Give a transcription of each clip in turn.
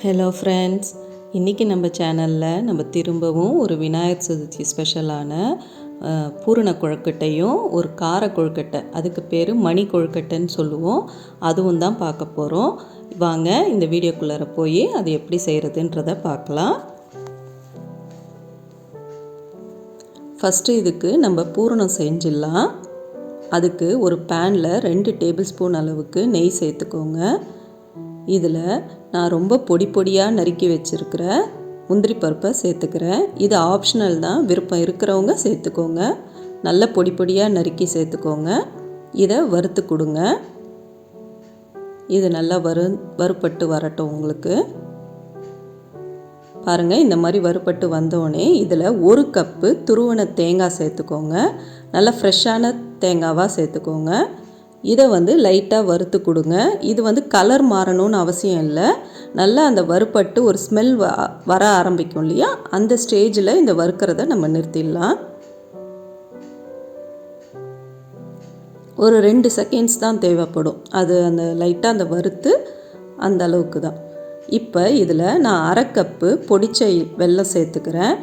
Hello friends இன்றைக்கி நம்ம சேனலில் நம்ம திரும்பவும் ஒரு விநாயகர் சதுர்த்தி ஸ்பெஷலான பூரண கொழுக்கட்டையும் ஒரு கார கொழுக்கட்டை அதுக்கு பேர் மணி கொழுக்கட்டைன்னு சொல்லுவோம். அதுவும் தான் பார்க்க போகிறோம் வாங்க இந்த வீடியோக்குள்ளார போய் அது எப்படி செய்கிறதுன்றத பார்க்கலாம். ஃபஸ்ட்டு இதுக்கு நம்ம பூரணம் செஞ்சிடலாம். அதுக்கு ஒரு பேனில் ரெண்டு டேபிள் ஸ்பூன் அளவுக்கு நெய் சேர்த்துக்கோங்க. இதில் நான் ரொம்ப பொடி பொடியாக நறுக்கி வச்சுருக்கிற முந்திரி பருப்பை சேர்த்துக்கிறேன். இது ஆப்ஷனல் தான். விருப்பம் இருக்கிறவங்க சேர்த்துக்கோங்க. நல்ல பொடி பொடியாக நறுக்கி சேர்த்துக்கோங்க. இதை வறுத்து கொடுங்க. இது நல்லா வறு வறுப்பட்டு வரட்டும் உங்களுக்கு. பாருங்கள் இந்த மாதிரி வறுபட்டு வந்தோடனே இதில் ஒரு கப்பு துருவன தேங்காய் சேர்த்துக்கோங்க. நல்லா ஃப்ரெஷ்ஷான தேங்காவாக சேர்த்துக்கோங்க. இதை வந்து லைட்டாக வறுத்து கொடுங்க. இது வந்து கலர் மாறணும்னு அவசியம் இல்லை. நல்லா அந்த வறுப்பட்டு ஒரு ஸ்மெல் வ வர ஆரம்பிக்கும் இல்லையா? அந்த ஸ்டேஜில் இந்த வறுக்கிறத நம்ம நிறுத்திடலாம். ஒரு ரெண்டு செகண்ட்ஸ் தான் தேவைப்படும். அது அந்த லைட்டாக அந்த வறுத்து அந்த அளவுக்கு தான். இப்போ இதில் நான் அரை கப்பு பொடிச்ச வெல்லம் சேர்த்துக்கிறேன்.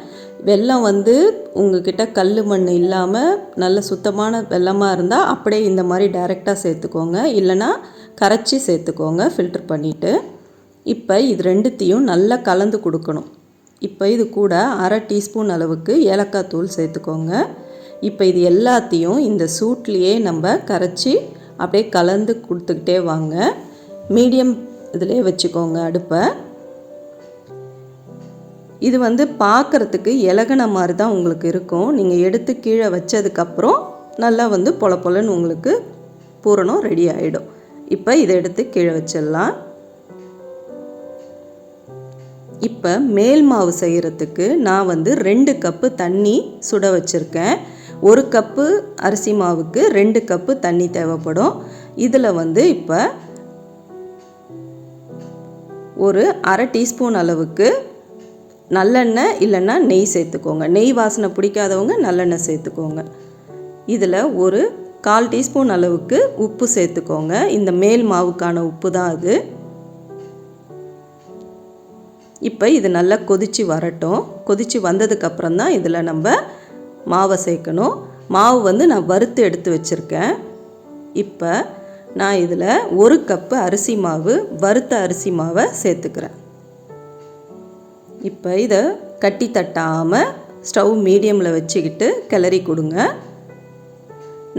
வெல்லம் வந்து உங்ககிட்ட கல் மண் இல்லாமல் நல்ல சுத்தமான வெல்லமாக இருந்தால் அப்படியே இந்த மாதிரி டைரெக்டாக சேர்த்துக்கோங்க. இல்லைன்னா கரைச்சி சேர்த்துக்கோங்க ஃபில்டர் பண்ணிவிட்டு இப்போ இது ரெண்டுத்தையும் நல்லா கலந்து கொடுக்கணும். இப்போ இது கூட அரை டீஸ்பூன் அளவுக்கு ஏலக்காய் தூள் சேர்த்துக்கோங்க. இப்போ இது எல்லாத்தையும் இந்த சூட்லேயே நம்ம கரைச்சி அப்படியே கலந்து கொடுத்துக்கிட்டே வாங்க. மீடியம் இதிலே வச்சுக்கோங்க அடுப்பை. இது வந்து பார்க்குறதுக்கு இலகுன மாதிரி தான் உங்களுக்கு இருக்கும். நீங்கள் எடுத்து கீழே வச்சதுக்கப்புறம் நல்லா வந்து பொல பொலன்னு உங்களுக்கு பூரணம் ரெடி ஆகிடும் இப்போ இதை எடுத்து கீழே வச்சிடலாம். இப்போ மேல் மாவு செய்கிறதுக்கு நான் வந்து ரெண்டு கப்பு தண்ணி சுட வச்சுருக்கேன். ஒரு கப்பு அரிசி மாவுக்கு ரெண்டு கப்பு தண்ணி தேவைப்படும். இதில் வந்து இப்போ ஒரு அரை டீஸ்பூன் அளவுக்கு நல்லெண்ணெய் இல்லைன்னா நெய் சேர்த்துக்கோங்க. நெய் வாசனை பிடிக்காதவங்க நல்லெண்ணெய் சேர்த்துக்கோங்க. இதில் ஒரு கால் டீஸ்பூன் அளவுக்கு உப்பு சேர்த்துக்கோங்க. இந்த மேல் மாவுக்கான உப்பு தான் அது. இப்போ இது நல்லா கொதித்து வரட்டும். கொதித்து வந்ததுக்கப்புறம் தான் இதில் நம்ம மாவை சேர்க்கணும். மாவு வந்து நான் வறுத்து எடுத்து வச்சுருக்கேன். இப்போ நான் இதில் ஒரு கப்பு அரிசி மாவு வறுத்த அரிசி மாவை சேர்த்துக்கிறேன். இப்போ இதை கட்டி தட்டாமல் ஸ்டவ் மீடியமில் வச்சுக்கிட்டு கிளறி கொடுங்க.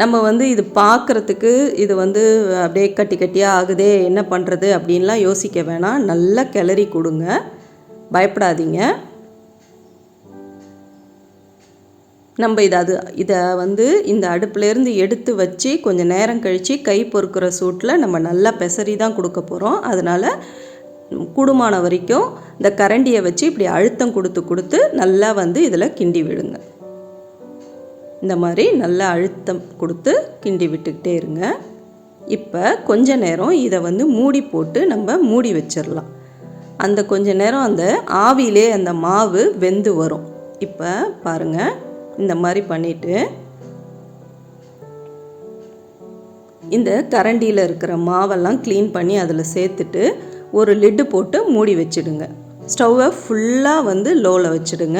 நம்ம வந்து இது பார்க்குறதுக்கு இது வந்து அப்படியே கட்டி கட்டியாக ஆகுதே என்ன பண்ணுறது அப்படின்லாம் யோசிக்க வேணாம். நல்லா கிளறி கொடுங்க. பயப்படாதீங்க. நம்ம இதை அது இதை வந்து இந்த அடுப்புலேருந்து எடுத்து வச்சு கொஞ்சம் நேரம் கழித்து கை பொறுக்கிற சூட்டில் நம்ம நல்லா பெசரி தான் கொடுக்க போகிறோம் அதனால் கூடுமான வரைக்கும் இந்த கரண்டியை வச்சு இப்படி அழுத்தம் கொடுத்து கொடுத்து நல்லா வந்து இதில் கிண்டி விடுங்க. இந்த மாதிரி நல்லா அழுத்தம் கொடுத்து கிண்டி விட்டுக்கிட்டே இருங்க. இப்போ கொஞ்ச நேரம் இதை வந்து மூடி போட்டு நம்ம மூடி வச்சிடலாம் அந்த கொஞ்ச நேரம் அந்த ஆவியிலே அந்த மாவு வெந்து வரும். இப்போ பாருங்கள் இந்த மாதிரி பண்ணிவிட்டு இந்த கரண்டியில் இருக்கிற மாவெல்லாம் க்ளீன் பண்ணி அதில் சேர்த்துட்டு ஒரு லிட்டு போட்டு மூடி வச்சிடுங்க. ஸ்டவ்வை ஃபுல்லாக வந்து லோவில் வச்சிடுங்க.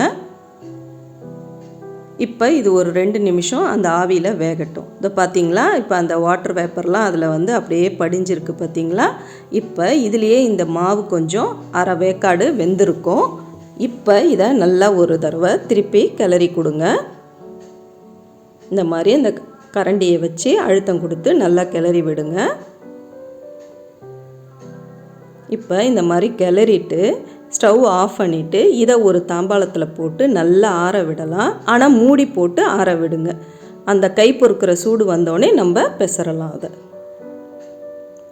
இப்போ இது ஒரு ரெண்டு நிமிஷம் அந்த ஆவியில் வேகட்டும். இதை பார்த்தீங்களா இப்போ அந்த வாட்டர் வேப்பர்லாம் அதில் வந்து அப்படியே படிஞ்சிருக்கு பார்த்தீங்களா இப்போ இதுலேயே இந்த மாவு கொஞ்சம் அரை வேக்காடு வெந்திருக்கும். இப்போ இதை நல்லா ஒரு தடவை திருப்பி கிளறி கொடுங்க. இந்த மாதிரி இந்த கரண்டியை வச்சு அழுத்தம் கொடுத்து நல்லா கிளறி விடுங்க. இப்போ இந்த மாதிரி கிளறிட்டு ஸ்டவ் ஆஃப் பண்ணிவிட்டு இதை ஒரு தாம்பாளத்தில் போட்டு நல்லா ஆற விடலாம். ஆனால் மூடி போட்டு ஆற விடுங்க. அந்த கை பொறுக்கிற சூடு வந்தோடனே நம்ம பெசரலாம் அதை.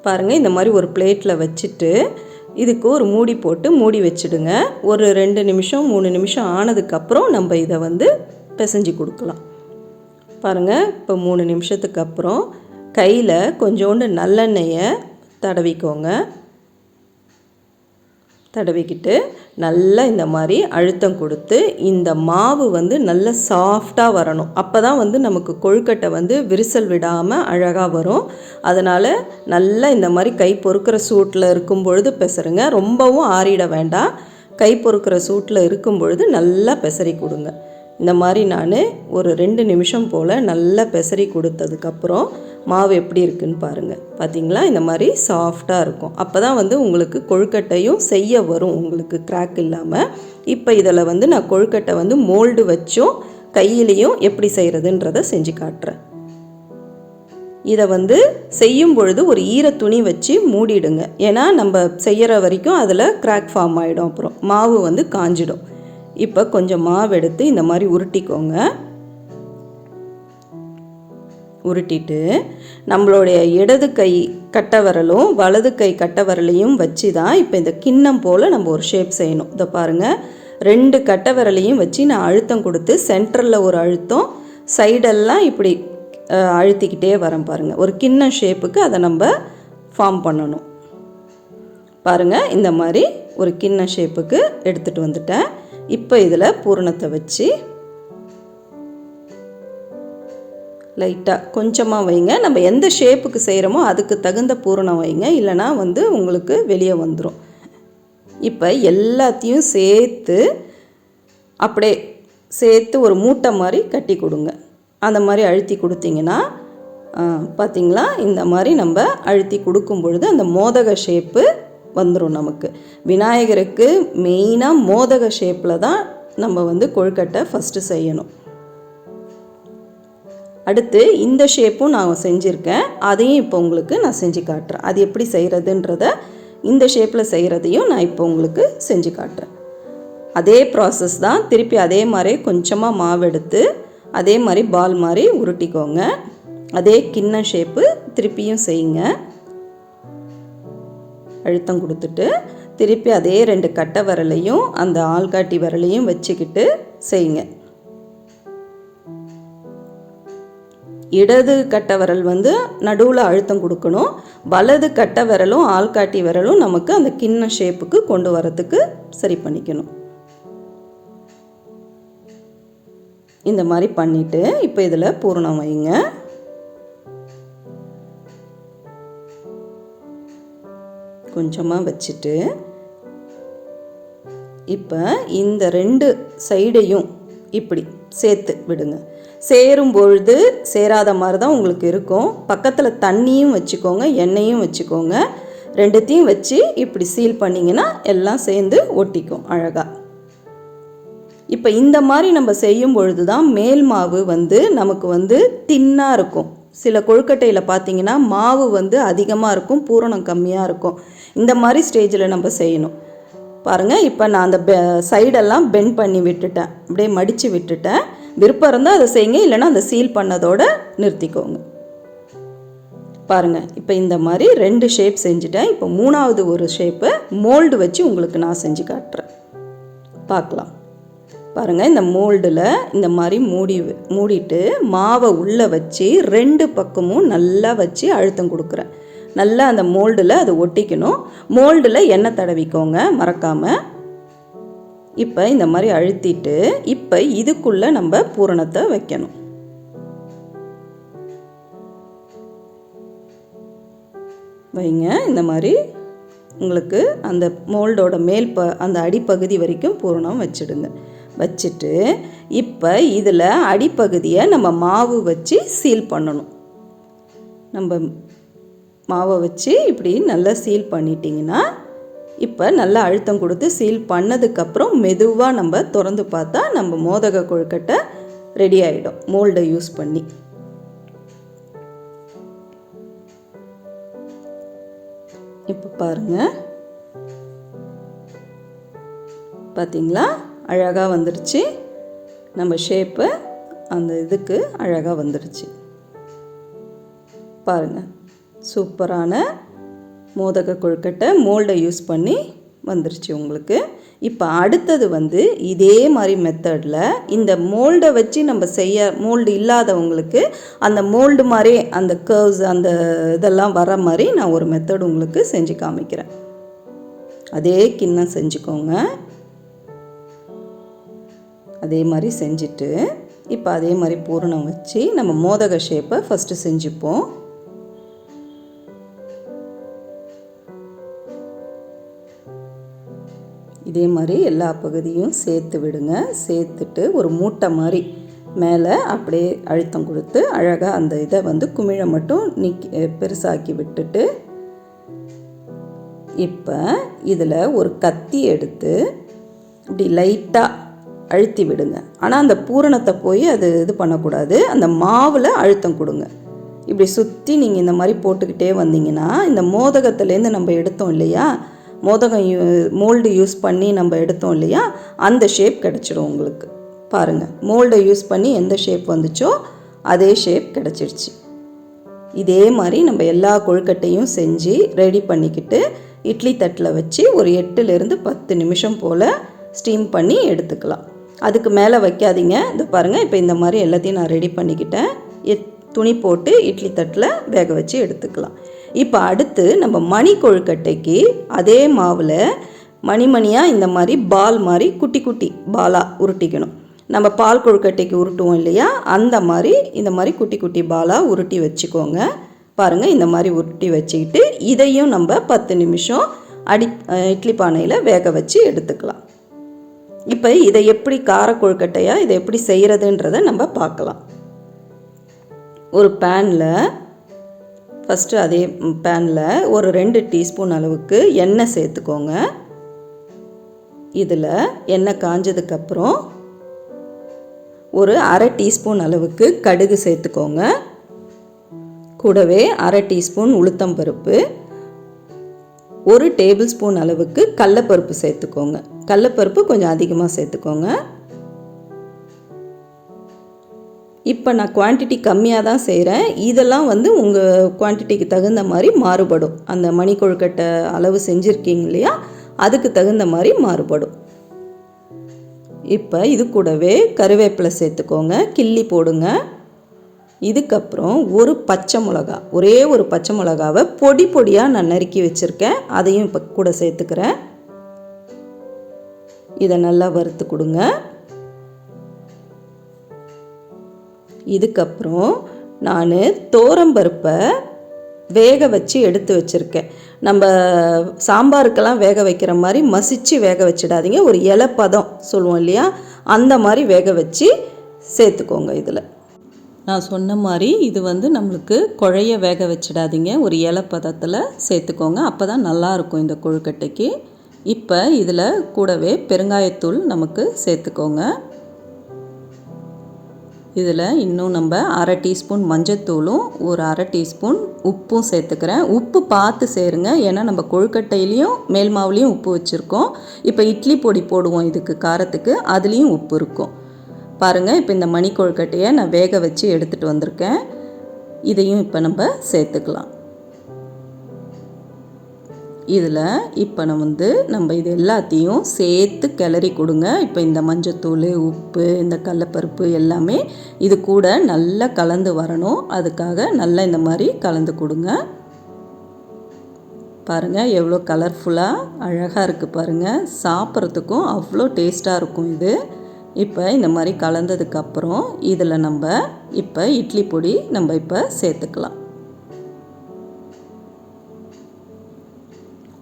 பாருங்கள் இந்த மாதிரி ஒரு பிளேட்டில் வச்சுட்டு இதுக்கு ஒரு மூடி போட்டு மூடி வச்சுடுங்க. ஒரு ரெண்டு நிமிஷம் மூணு நிமிஷம் ஆனதுக்கப்புறம் நம்ம இதை வந்து பிசைஞ்சு கொடுக்கலாம். பாருங்கள் இப்போ மூணு நிமிஷத்துக்கு அப்புறம் கையில் கொஞ்சோண்டு நல்லெண்ணெயை தடவிக்கோங்க. தடவிக்கிட்டு நல்லா இந்த மாதிரி அழுத்தம் கொடுத்து இந்த மாவு வந்து நல்ல சாஃப்டாக வரணும். அப்போ தான் வந்து நமக்கு கொழுக்கட்டை வந்து விரிசல் விடாமல் அழகாக வரும். அதனால் நல்லா இந்த மாதிரி கை பொறுக்கிற சூட்டில் இருக்கும் பொழுது பெசருங்க. ரொம்பவும் ஆறிட வேண்டாம். கை பொறுக்கிற சூட்டில் இருக்கும் பொழுது நல்லா பெசரி கொடுங்க. இந்த மாதிரி நான் ஒரு ரெண்டு நிமிஷம் போல் நல்லா பெசரி கொடுத்ததுக்கப்புறம் மாவு எப்படி இருக்குன்னு பாருங்கள் பார்த்தீங்களா இந்த மாதிரி சாஃப்டாக இருக்கும். அப்போ தான் வந்து உங்களுக்கு கொழுக்கட்டையும் செய்ய வரும். உங்களுக்கு கிராக் இல்லாமல் இப்போ இதில் வந்து நான் கொழுக்கட்டை வந்து மோல்டு வச்சும் கையிலையும் எப்படி செய்கிறதுன்றத செஞ்சு காட்டுறேன். இதை வந்து செய்யும் பொழுது ஒரு ஈர துணி வச்சு மூடிடுங்க. ஏன்னா நம்ம செய்கிற வரைக்கும் அதில் கிராக் ஃபார்ம் ஆகிடும் அப்புறம் மாவு வந்து காஞ்சிடும். இப்போ கொஞ்சம் மாவு எடுத்து இந்த மாதிரி உருட்டிக்கோங்க. உருட்டிட்டு நம்மளுடைய இடது கை கட்டை விரலும் வலது கை கட்டை விரலையும் வச்சு தான் இப்போ இந்த கிண்ணம் போல் நம்ம ஒரு ஷேப் செய்யணும். இதை பாருங்கள் ரெண்டு கட்டை விரலையும் வச்சு நான் அழுத்தம் கொடுத்து சென்டரில் ஒரு அழுத்தம் சைடெல்லாம் இப்படி அழுத்திக்கிட்டே வரேன் பாருங்கள் ஒரு கிண்ணம் ஷேப்புக்கு அதை நம்ம ஃபார்ம் பண்ணணும். பாருங்கள் இந்த மாதிரி ஒரு கிண்ண ஷேப்புக்கு எடுத்துகிட்டு வந்துட்டேன். இப்போ இதில் பூரணத்தை வச்சு லைட்டாக கொஞ்சமாக வைங்க. நம்ம எந்த ஷேப்புக்கு செய்கிறோமோ அதுக்கு தகுந்த பூரணம் வைங்க. இல்லைனா வந்து உங்களுக்கு வெளியே வந்துடும் இப்போ எல்லாத்தையும் சேர்த்து அப்படியே சேர்த்து ஒரு மூட்டை மாதிரி கட்டி கொடுங்க. அந்த மாதிரி அழுத்தி கொடுத்தீங்கன்னா பார்த்தீங்களா இந்த மாதிரி நம்ம அழுத்தி கொடுக்கும் பொழுது அந்த மோதக ஷேப்பு வந்துடும் நமக்கு. விநாயகருக்கு மெயினாக மோதக ஷேப்பில் தான் நம்ம வந்து கொழுக்கட்டை ஃபஸ்ட்டு செய்யணும். அடுத்து இந்த ஷேப்பும் நான் செஞ்சுருக்கேன். அதையும் இப்போ உங்களுக்கு நான் செஞ்சு காட்டுறேன். அது எப்படி செய்கிறதுன்றத இந்த ஷேப்பில் செய்கிறதையும் நான் இப்போ உங்களுக்கு செஞ்சு காட்டுறேன். அதே ப்ராசஸ் தான் திருப்பி அதே மாதிரி கொஞ்சமாக மாவு எடுத்து அதே மாதிரி பால் மாதிரி உருட்டிக்கோங்க. அதே கிண்ண ஷேப்பு திருப்பியும் செய்யுங்க. அழுத்தம் கொடுத்துட்டு திருப்பி அதே ரெண்டு கட்டை விரலையும் அந்த ஆள்காட்டி விரலையும் வச்சுக்கிட்டு செய்யுங்க. இடது கட்டை விரல் வந்து நடுவில் அழுத்தம் கொடுக்கணும். வலது கட்டை விரலும் ஆள்காட்டி விரலும் நமக்கு அந்த கிண்ண ஷேப்புக்கு கொண்டு வரத்துக்கு சரி பண்ணிக்கணும். இந்த மாதிரி பண்ணிவிட்டு இப்போ இதில் பூரணம் வைங்க. கொஞ்சமாக வச்சுட்டு இப்போ இந்த ரெண்டு சைடையும் இப்படி சேர்த்து விடுங்க. சேரும் பொழுது சேராத மாதிரி தான் உங்களுக்கு இருக்கும். பக்கத்தில் தண்ணியும் வச்சுக்கோங்க எண்ணெயும் வச்சுக்கோங்க. ரெண்டுத்தையும் வச்சு இப்படி சீல் பண்ணிங்கன்னா எல்லாம் சேர்ந்து ஒட்டிக்கும் அழகாக இப்போ இந்த மாதிரி நம்ம செய்யும் பொழுது தான் மேல் மாவு வந்து நமக்கு வந்து தின்னாக இருக்கும். சில கொழுக்கட்டையில் பார்த்தீங்கன்னா மாவு வந்து அதிகமாக இருக்கும் பூரணம் கம்மியாக இருக்கும். இந்த மாதிரி ஸ்டேஜில் நம்ம செய்யணும். பாருங்கள் இப்போ நான் அந்த பெ சைடெல்லாம் பெண்ட் பண்ணி விட்டுட்டேன். அப்படியே மடித்து விட்டுட்டேன். விருப்பம் இருந்தால் அதை செய்யுங்க இல்லைன்னா அந்த சீல் பண்ணதோடு நிறுத்திக்கோங்க. பாருங்கள் இப்போ இந்த மாதிரி ரெண்டு ஷேப் செஞ்சுட்டேன். இப்போ மூணாவது ஒரு ஷேப்பை மோல்டு வச்சு உங்களுக்கு நான் செஞ்சு காட்டுறேன். பார்க்கலாம். பாருங்கள் இந்த மோல்டில் இந்த மாதிரி மூடி மூடிட்டு மாவை உள்ளே வச்சு ரெண்டு பக்கமும் நல்லா வச்சு அழுத்தம் கொடுக்குறேன். நல்லா அந்த மோல்டில் அதை ஒட்டிக்கணும். மோல்டில் எண்ணெய் தடவிக்கோங்க மறக்காமல் இப்போ இந்த மாதிரி அழுத்திட்டு இப்போ இதுக்குள்ளே நம்ம பூரணத்தை வைக்கணும். வைங்க. இந்த மாதிரி உங்களுக்கு அந்த மோல்டோட மேல் ப அந்த அடிப்பகுதி வரைக்கும் பூரணம் வச்சிடுங்க. வச்சுட்டு இப்போ இதில் அடிப்பகுதியை நம்ம மாவு வச்சு சீல் பண்ணணும். நம்ம மாவை வச்சு இப்படி நல்லா சீல் பண்ணிட்டீங்கன்னா இப்போ நல்லா அழுத்தம் கொடுத்து சீல் பண்ணதுக்கப்புறம் மெதுவாக நம்ம திறந்து பார்த்தா நம்ம மோதக கொழுக்கட்டை ரெடி ஆகிடும் மோல்டை யூஸ் பண்ணி. இப்போ பாருங்கள் பார்த்தீங்களா அழகாக வந்துருச்சு. நம்ம ஷேப்பு அந்த இதுக்கு அழகாக வந்துருச்சு. பாருங்கள் சூப்பரான மோதக கொழுக்கட்டை மோல்டை யூஸ் பண்ணி வந்துருச்சு உங்களுக்கு. இப்போ அடுத்தது வந்து இதே மாதிரி மெத்தடில் இந்த மோல்டை வச்சு நம்ம செய்ய மோல்டு இல்லாதவங்களுக்கு அந்த மோல்டு மாதிரி அந்த கர்வ்ஸ் அந்த இதெல்லாம் வர மாதிரி நான் ஒரு மெத்தட் உங்களுக்கு செஞ்சு காமிக்கிறேன். அதே கிண்ணம் செஞ்சுக்கோங்க. அதே மாதிரி செஞ்சுட்டு இப்போ அதே மாதிரி பூரணம் வச்சு நம்ம மோதக ஷேப்பை ஃபஸ்ட்டு செஞ்சுப்போம். இதே மாதிரி எல்லா பகுதியும் சேர்த்து விடுங்க. சேர்த்துட்டு ஒரு மூட்டை மாதிரி மேலே அப்படியே அழுத்தம் கொடுத்து அழகாக அந்த இதை வந்து குமிழை மட்டும் நீக்கி பெருசாக்கி விட்டுட்டு இப்போ இதில் ஒரு கத்தி எடுத்து இப்படி லைட்டாக அழுத்தி விடுங்க. ஆனால் அந்த பூரணத்தை போய் அது இது பண்ணக்கூடாது. அந்த மாவில் அழுத்தம் கொடுங்க. இப்படி சுற்றி நீங்கள் இந்த மாதிரி போட்டுக்கிட்டே வந்தீங்கன்னா இந்த மோதகத்துலேருந்து நம்ம எடுத்தோம் இல்லையா மோதகம் யூ மோல்டு யூஸ் பண்ணி நம்ம எடுத்தோம் இல்லையா? அந்த ஷேப் கிடச்சிடும் உங்களுக்கு. பாருங்கள் மோல்டை யூஸ் பண்ணி எந்த ஷேப் வந்துச்சோ அதே ஷேப் கிடச்சிருச்சு. இதே மாதிரி நம்ம எல்லா கொழுக்கட்டையும் செஞ்சு ரெடி பண்ணிக்கிட்டு இட்லி தட்டில் வச்சு ஒரு எட்டுலேருந்து பத்து நிமிஷம் போல் ஸ்டீம் பண்ணி எடுத்துக்கலாம். அதுக்கு மேலே வைக்காதீங்க. இது பாருங்கள் இப்போ இந்த மாதிரி எல்லாத்தையும் நான் ரெடி பண்ணிக்கிட்டேன். எத் துணி போட்டு இட்லி தட்டில் வேக வச்சு எடுத்துக்கலாம். இப்போ அடுத்து நம்ம மணி கொழுக்கட்டைக்கு அதே மாவில் மணிமணியாக இந்த மாதிரி பால் மாதிரி குட்டி குட்டி பாலாக உருட்டிக்கணும். நம்ம பால் கொழுக்கட்டைக்கு உருட்டுவோம் இல்லையா? அந்த மாதிரி இந்த மாதிரி குட்டி குட்டி பாலாக உருட்டி வச்சுக்கோங்க. பாருங்கள் இந்த மாதிரி உருட்டி வச்சுக்கிட்டு இதையும் நம்ம பத்து நிமிஷம் அடி இட்லி பானையில் வேக வச்சு எடுத்துக்கலாம். இப்போ இதை எப்படி கார கொழுக்கட்டையாக இதை எப்படி செய்கிறதுன்றதை நம்ம பார்க்கலாம். ஒரு பேனில் ஃபஸ்ட்டு அதே பேனில் ஒரு ரெண்டு டீஸ்பூன் அளவுக்கு எண்ணெய் சேர்த்துக்கோங்க. இதில் எண்ணெய் காஞ்சதுக்கப்புறம் ஒரு அரை டீஸ்பூன் அளவுக்கு கடுகு சேர்த்துக்கோங்க. கூடவே அரை டீஸ்பூன் உளுத்தம் பருப்பு ஒரு டேபிள் ஸ்பூன் அளவுக்கு கடலப்பருப்பு சேர்த்துக்கோங்க. கடலப்பருப்பு கொஞ்சம் அதிகமாக சேர்த்துக்கோங்க. இப்போ நான் குவான்டிட்டி கம்மியாக தான் செய்கிறேன் இதெல்லாம் வந்து உங்கள் குவான்டிட்டிக்கு தகுந்த மாதிரி மாறுபடும். அந்த மணி கொழுக்கட்டை அளவு செஞ்சுருக்கீங்க இல்லையா? அதுக்கு தகுந்த மாதிரி மாறுபடும். இப்போ இது கூடவே கருவேப்பிலை சேர்த்துக்கோங்க. கிள்ளி போடுங்க. இதுக்கப்புறம் ஒரு பச்சை மிளகா ஒரே ஒரு பச்சை மிளகாவை பொடி பொடியாக நான் நறுக்கி வச்சுருக்கேன். அதையும் இப்போ கூட சேர்த்துக்கிறேன். இதை நல்லா வறுத்து கொடுங்க. இதுக்கப்புறம் நான் தோரம்பருப்பை வேக வச்சு எடுத்து வச்சுருக்கேன். நம்ம சாம்பாருக்கெல்லாம் வேக வைக்கிற மாதிரி மசிச்சு வேக வச்சிடாதீங்க. ஒரு இலப்பதம் சொல்லுவோம் இல்லையா? அந்த மாதிரி வேக வச்சு சேர்த்துக்கோங்க இதில். நான் சொன்ன மாதிரி இது வந்து நம்மளுக்கு குழைய வேக வச்சிடாதீங்க. ஒரு இலப்பதத்தில் சேர்த்துக்கோங்க. அப்போ தான் நல்லாயிருக்கும் இந்த கொழுக்கட்டைக்கு. இப்போ இதில் கூடவே பெருங்காயத்தூள் நமக்கு சேர்த்துக்கோங்க. இதில் இன்னும் நம்ம அரை டீஸ்பூன் மஞ்சத்தூளும் ஒரு அரை டீஸ்பூன் உப்பும் சேர்த்துக்கிறேன். உப்பு பார்த்து சேருங்க. ஏன்னா நம்ம கொழுக்கட்டையிலையும் மேல் மாவுலேயும் உப்பு வச்சுருக்கோம். இப்போ இட்லி பொடி போடுவோம் இதுக்கு காரத்துக்கு. அதுலேயும் உப்பு இருக்கும். பாருங்கள் இப்போ இந்த மணி கொழுக்கட்டையை நான் வேக வச்சு எடுத்துகிட்டு வந்திருக்கேன். இதையும் இப்போ நம்ம சேர்த்துக்கலாம். இதில் இப்போ நம்ம வந்து நம்ம இது எல்லாத்தையும் சேர்த்து கிளறி கொடுங்க. இப்போ இந்த மஞ்சத்தூள் உப்பு இந்த கடலப்பருப்பு எல்லாமே இது கூட நல்லா கலந்து வரணும். அதுக்காக நல்லா இந்த மாதிரி கலந்து கொடுங்க. பாருங்கள் எவ்வளோ கலர்ஃபுல்லாக அழகாக இருக்குது பாருங்கள் சாப்பிட்றதுக்கும் அவ்வளோ டேஸ்ட்டாக இருக்கும் இது. இப்போ இந்த மாதிரி கலந்ததுக்கப்புறம் இதில் நம்ம இப்போ இட்லி பொடி நம்ம இப்போ சேர்த்துக்கலாம்.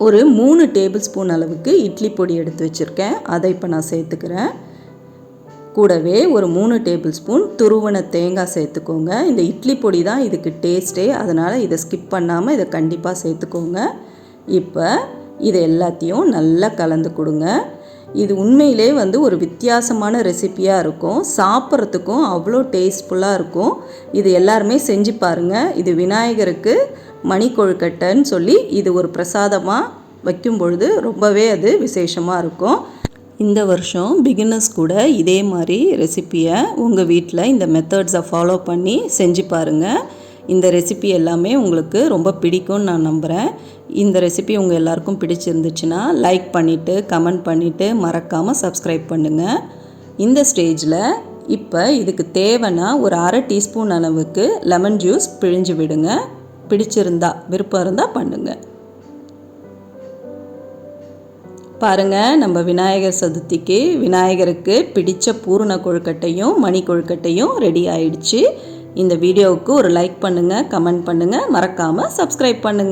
ஒரு மூணு டேபிள் ஸ்பூன் அளவுக்கு இட்லி பொடி எடுத்து வச்சுருக்கேன். அதை இப்போ நான் சேர்த்துக்கிறேன். கூடவே ஒரு மூணு டேபிள் ஸ்பூன் துருவன தேங்காய் சேர்த்துக்கோங்க. இந்த இட்லி பொடி தான் இதுக்கு டேஸ்ட்டே அதனால் இதை ஸ்கிப் பண்ணாமல் இதை கண்டிப்பாக சேர்த்துக்கோங்க. இப்போ இது எல்லாத்தையும் நல்லா கலந்து கொடுங்க. இது உண்மையிலே வந்து ஒரு வித்தியாசமான ரெசிப்பியாக இருக்கும். சாப்பிட்றதுக்கும் அவ்வளோ டேஸ்ட்ஃபுல்லாக இருக்கும். இது எல்லாருமே செஞ்சு பாருங்கள் இது விநாயகருக்கு மணி கொழுக்கட்டைன்னு சொல்லி இது ஒரு பிரசாதமாக வைக்கும் பொழுது ரொம்பவே அது விசேஷமாக இருக்கும். இந்த வருஷம் பிகினர்ஸ் கூட இதே மாதிரி ரெசிப்பியை உங்கள் வீட்டில் இந்த மெத்தட்ஸை ஃபாலோ பண்ணி செஞ்சு பாருங்கள் இந்த ரெசிபி எல்லாமே உங்களுக்கு ரொம்ப பிடிக்கும்னு நான் நம்புகிறேன் இந்த ரெசிபி உங்கள் எல்லாருக்கும் பிடிச்சிருந்துச்சுன்னா லைக் பண்ணிவிட்டு கமெண்ட் பண்ணிவிட்டு மறக்காமல் சப்ஸ்கிரைப் பண்ணுங்கள் இந்த ஸ்டேஜில் இப்போ இதுக்கு தேவைன்னா ஒரு அரை டீஸ்பூன் அளவுக்கு லெமன் ஜூஸ் பிழிஞ்சு விடுங்க. பிடிச்சிருந்தா விருப்பம் இருந்தால் பண்ணுங்கள் பாருங்கள் நம்ம விநாயகர் சதுர்த்திக்கு விநாயகருக்கு பிடிச்ச பூரண கொழுக்கட்டையும் மணி கொழுக்கட்டையும் ரெடி ஆயிடுச்சு. இந்த வீடியோவுக்கு ஒரு லைக் பண்ணுங்கள் கமெண்ட் பண்ணுங்கள் மறக்காமல் சப்ஸ்கிரைப் பண்ணுங்கள்